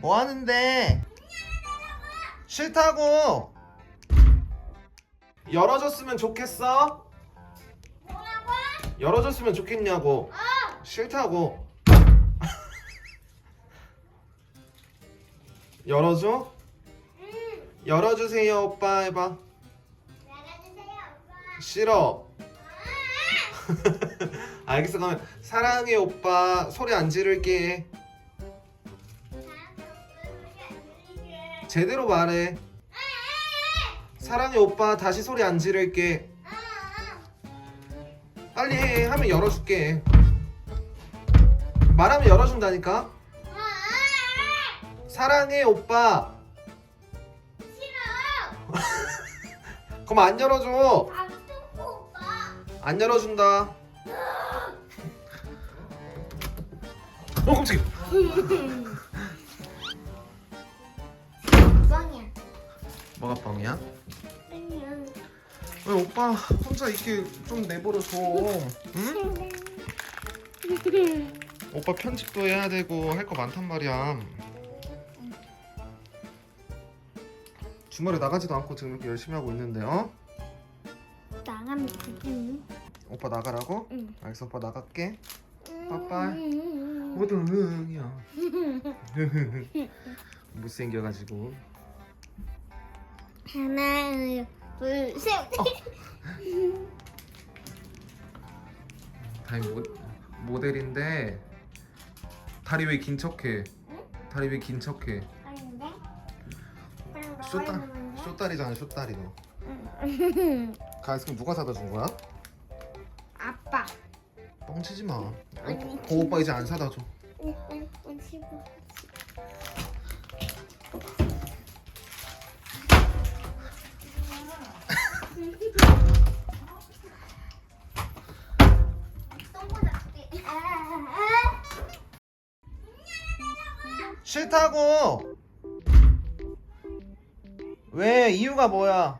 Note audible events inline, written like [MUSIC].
뭐 하는데? 싫다고. 열어줬으면 좋겠어? 뭐라고? 열어줬으면 좋겠냐고. 어. 싫다고. [LAUGHS] 열어줘? 응. 열어주세요, 오빠 해봐. 나가주세요, 오빠. 싫어. 아! [LAUGHS] 알겠어, 그러면 사랑해, 오빠. 소리 안 지를게. 제대로 말해. 사랑해, 오빠. 다시 소리 안 지를게. 빨리 해. 하면 열어줄게. 말하면 열어준다니까. 사랑해, 오빠. 싫어. [LAUGHS] 그럼 안 열어줘. 안 열어준다. 어, 깜짝이야. 뻥이야. 뭐가 뻥이야? 아니야. 왜 오빠 혼자 이렇게 좀 내버려둬. 응? 오빠 편집도 해야 되고 할 거 많단 말이야. 주말에 나가지도 않고 지금 이렇게 열심히 하고 있는데 어? 나가면 되겠니? 오빠 나가라고? 응. 알겠어 오빠 나갈게. 음. 빠빠이. 오등이야. [LAUGHS] 못생겨가지고. 하나, 둘, 셋. [LAUGHS] 다리 모, 모델인데 다리 왜 긴 척해? 다리 왜 긴 척해? 아닌데? 넣어있는 쇼다리잖아 쇼다리 너. 건데? 그 아이스크림 누가 사다 준 거야? 아빠. 뻥치지 마. 아니, 어, 그 오빠 이제 안 사다 줘. 응, 응, 응, 씹어. 싫다고. 왜 이유가 뭐야?